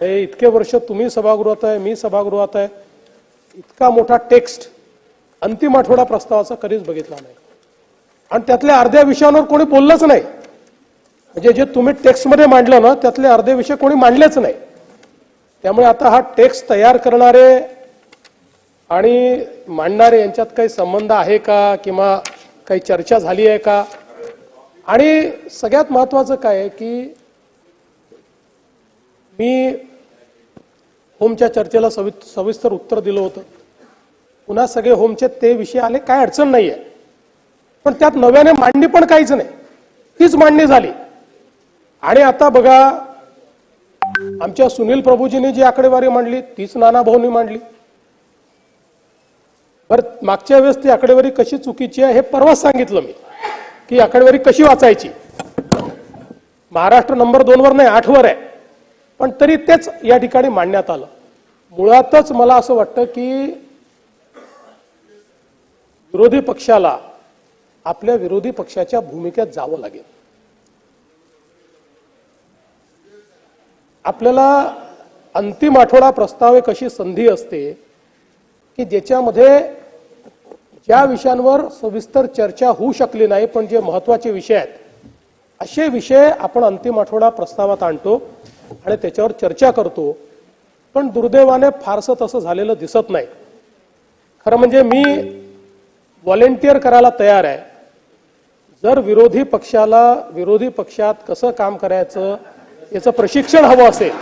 हे इतके वर्ष तुम्ही सभागृहात आहे मी सभागृहात आहे. इतका मोठा टेक्स्ट अंतिम आठवडा प्रस्तावाचा कधीच बघितला नाही. आणि त्यातल्या अर्ध्या विषयांवर कोणी बोललंच नाही. म्हणजे जे तुम्ही टेक्स्टमध्ये मांडलं ना त्यातले अर्धे विषय कोणी मांडलेच नाही. त्यामुळे आता हा टेक्स्ट तयार करणारे आणि मांडणारे यांच्यात काही संबंध आहे का किंवा काही चर्चा झाली आहे का? आणि सगळ्यात महत्वाचं काय आहे की मी होमच्या चर्चेला सवि सविस्तर उत्तर दिलं होतं. पुन्हा सगळे होमचे ते विषय आले काय अडचण नाही आहे पण त्यात नव्याने मांडणी पण काहीच नाही. तीच मांडणी झाली. आणि आता बघा आमच्या सुनील प्रभूजींनी जी आकडेवारी मांडली तीच नाना भाऊनी मांडली. बरं मागच्या वेळेस ती आकडेवारी कशी चुकीची आहे हे परवाच सांगितलं मी की आकडेवारी कशी वाचायची. महाराष्ट्र नंबर दोनवर नाही आठवर आहे. पण तरी तेच या ठिकाणी मांडण्यात आलं. मुळातच मला असं वाटतं की विरोधी पक्षाला आपल्या विरोधी पक्षाच्या भूमिकेत जावं लागेल. आपल्याला अंतिम आठवडा प्रस्ताव एक अशी संधी असते की ज्याच्यामध्ये ज्या विषयांवर सविस्तर चर्चा होऊ शकली नाही पण जे महत्त्वाचे विषय आहेत असे विषय आपण अंतिम आठवडा प्रस्तावात आणतो आणि त्याच्यावर चर्चा करतो. पण दुर्दैवाने फारसं तसं झालेलं दिसत नाही. खरं म्हणजे मी व्हॉलेंटिअर करायला तयार आहे. जर विरोधी पक्षाला विरोधी पक्षात कसं काम करायचं याचं प्रशिक्षण हवं असेल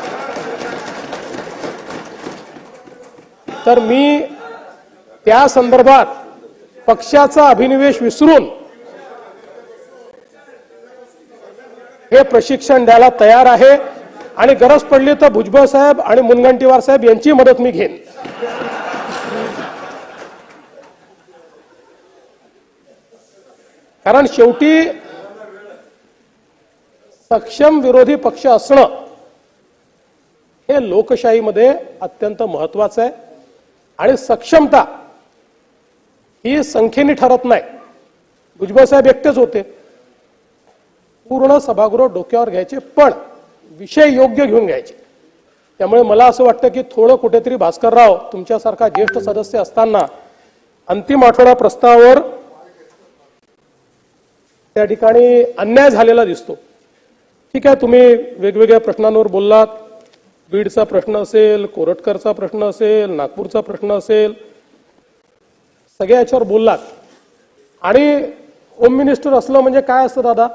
तर मी त्या संदर्भात पक्षाचा अभिनिवेश विसरून हे प्रशिक्षण द्यायला तयार आहे. आणि गरज पडली तर भुजबळ साहेब आणि मुनगंटीवार साहेब यांची मदत मी घेईन. कारण शेवटी सक्षम विरोधी पक्ष असणं हे लोकशाहीमध्ये अत्यंत महत्वाचं आहे. आणि सक्षमता ही संख्येने ठरत नाही. भुजबळ साहेब एकटेच होते. पूर्ण सभागृह डोक्यावर घ्यायचे पण विषय योग्य घेऊन घ्यायचे. त्यामुळे मला असं वाटतं की थोडं कुठेतरी भास्करराव तुमच्यासारखा ज्येष्ठ सदस्य असताना अंतिम आठवडा प्रस्तावावर त्या ठिकाणी अन्याय झालेला दिसतो. ठीक आहे तुम्ही वेगवेगळ्या प्रश्नांवर बोललात. बीडचा प्रश्न असेल कोरटकरचा प्रश्न असेल नागपूरचा प्रश्न असेल सगळ्या याच्यावर बोललात. आणि होम मिनिस्टर असलं म्हणजे काय असतं दादा?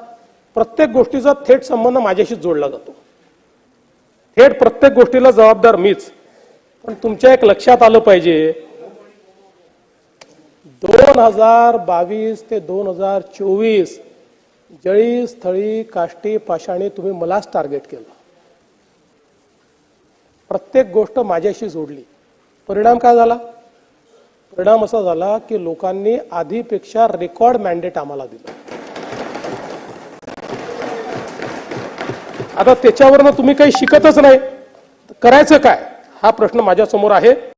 प्रत्येक गोष्टीचा थेट संबंध माझ्याशीच जोडला जातो. थेट प्रत्येक गोष्टीला जबाबदार मीच. पण तुमच्या एक लक्षात आलं पाहिजे दोन हजार बावीस ते दोन हजार चोवीस जळी स्थळी काष्टी पाषाणी तुम्ही मलाच टार्गेट केलं. प्रत्येक गोष्ट माझ्याशी जोडली. परिणाम काय झाला? परिणाम असा झाला की लोकांनी आधीपेक्षा रेकॉर्ड मॅन्डेट आम्हाला दिलं. आता त्याच्यावरनं तुम्ही काही शिकतच नाही. करायचं काय? हा प्रश्न माझ्यासमोर आहे.